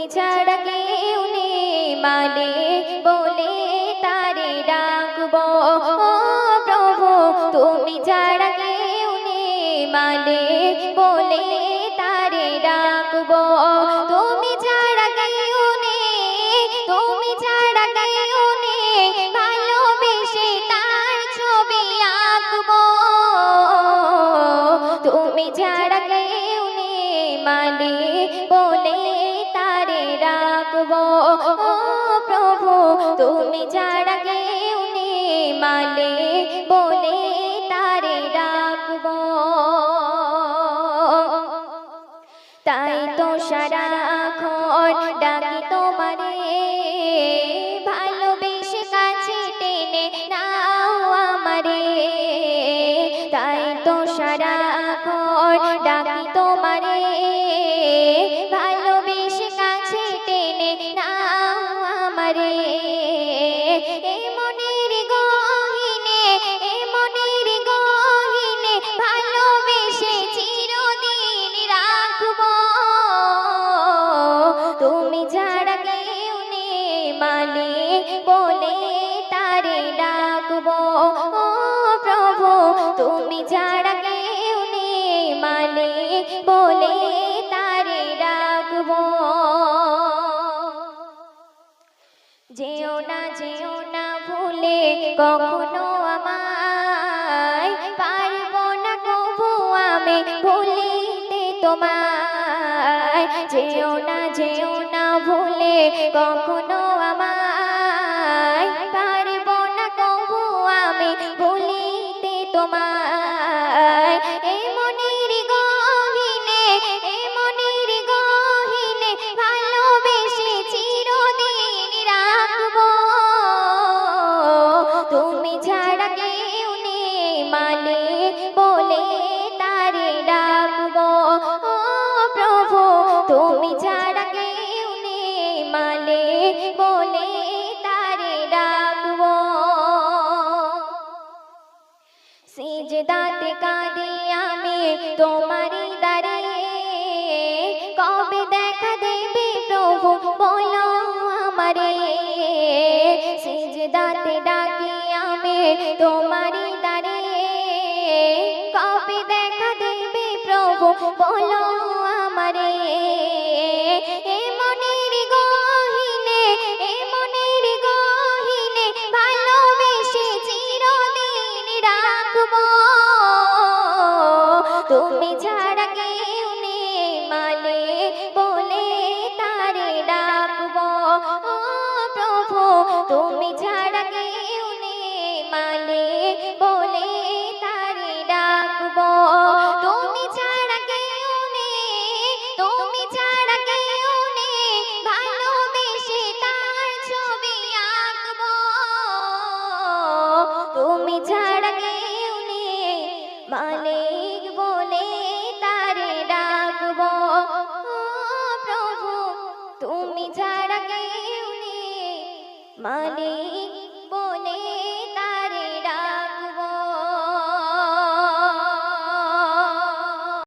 তুমি ছাড়া কেউ মানে বলে তারে ডাকবো। প্রভু, তুমি ছাড়া কেউ মানে বলে তারে ডাকবো। তুমি ছাড়া কেউ তুমি ছাড়া কেউ নেই, ভালোবেসে তার ছবি আঁকবো। তুমি ছাড়া কেউ মানে প্রভু, তুমি ছাড়া কেউ নেই মানে বলে তারে রাখব তাই তো সারাক্ষণ ডাকি তোমারে, ভালোবেসে কাছে টেনে নাও আমারে। তাই তো সারাক্ষণ ডাকি তোমারে, ভালোবেসে আমারে এ মনের গহিনে, এ মনের গহিনে ভালোবেসে চিরদিন রাখব। তুমি ছাড়া কেউ নেই মানে বলে তারে ডাকবো। ও প্রভু, তুমি ছাড়া যেও না যেও না ভুলে কখনো আমায় পারব না কবু আমি ভুলিতে তোমায়। যেও না যেও না ভুলে কখনো আমায় পারব না কবু আমি ভুলিতে তোমায়। এই কাঁদি আমি তোমারই দাঁড়িয়ে কবে দেখা দেবে প্রভু বলো আমারে। সিজদাতে ডাকি আমি তোমারই দাঁড়িয়ে কবে দেখা দেবে প্রভু বলো আমারে। ছাড়া কেউ মানে বলে তারে ডাকবো। ও প্রভু, তুমি ছাড়া কেউ মানে বলে তারে ডাকবো। তুমি ছাড়া কেউ নেই তুমি ছাড়া কেউ নেই ভালোবেসে তার ছবি আঁকবো। তুমি ছাড়া প্রভু